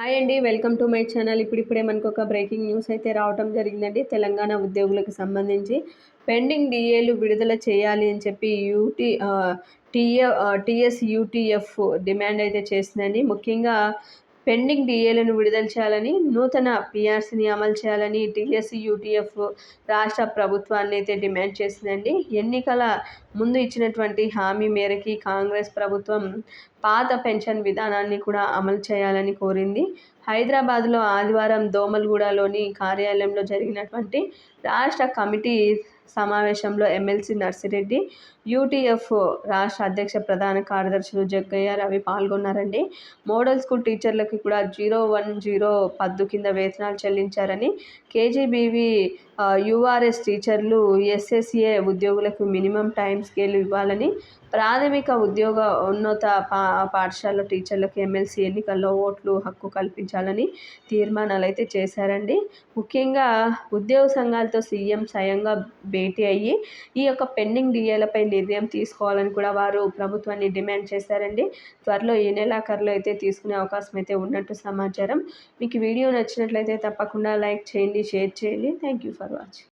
Hi అండి welcome to my channel. ఇప్పుడిప్పుడే మనకు ఒక బ్రేకింగ్ న్యూస్ అయితే రావటం జరిగిందండి. తెలంగాణ ఉద్యోగులకు సంబంధించి పెండింగ్ డిఏలు విడుదల చేయాలి అని చెప్పి UT TA TS UTF demand అయితే చేసిందండి ముఖ్యంగా పెండింగ్ డిఏలను విడుదల చేయాలని నూతన పిఆర్సీని అమలు చేయాలని టీఎస్ యూటీఎఫ్ రాష్ట్ర ప్రభుత్వాన్ని అయితే డిమాండ్ చేసిందండి ఎన్నికల ముందు ఇచ్చినటువంటి హామీ మేరకి కాంగ్రెస్ ప్రభుత్వం పాత పెన్షన్ విధానాన్ని కూడా అమలు చేయాలని కోరింది. హైదరాబాద్లో ఆదివారం దోమల్గూడలోని కార్యాలయంలో జరిగినటువంటి రాష్ట్ర కమిటీ సమావేశంలో ఎమ్మెల్సీ నర్సిరెడ్డి యూటీఎఫ్ రాష్ట్ర అధ్యక్ష ప్రధాన కార్యదర్శులు జగ్గయ్య రవి పాల్గొన్నారండి. మోడల్ స్కూల్ టీచర్లకి కూడా జీరో వన్ జీరో పద్దు కింద వేతనాలు చెల్లించారని కేజీబీవీ యూఆర్ఎస్ టీచర్లు ఎస్ఎస్ఏ ఉద్యోగులకు మినిమం టైం స్కేల్ ఇవ్వాలని ప్రాథమిక ఉద్యోగ ఉన్నత పా పాఠశాల టీచర్లకు ఎమ్మెల్సీ ఎన్నికల్లో ఓట్లు హక్కు కల్పించాలని తీర్మానాలు అయితే చేశారండి. ముఖ్యంగా ఉద్యోగ సంఘాలతో సీఎం స్వయంగా భేటీ అయ్యి ఈ యొక్క పెండింగ్ డిఏలపై నిర్ణయం తీసుకోవాలని కూడా వారు ప్రభుత్వాన్ని డిమాండ్ చేశారండి. త్వరలో ఈ నెలాఖరులో అయితే తీసుకునే అవకాశం అయితే ఉన్నట్టు సమాచారం. మీకు వీడియో నచ్చినట్లయితే తప్పకుండా లైక్ చేయండి షేర్ చేయండి. థ్యాంక్ యూ ఫర్ আবারও আছে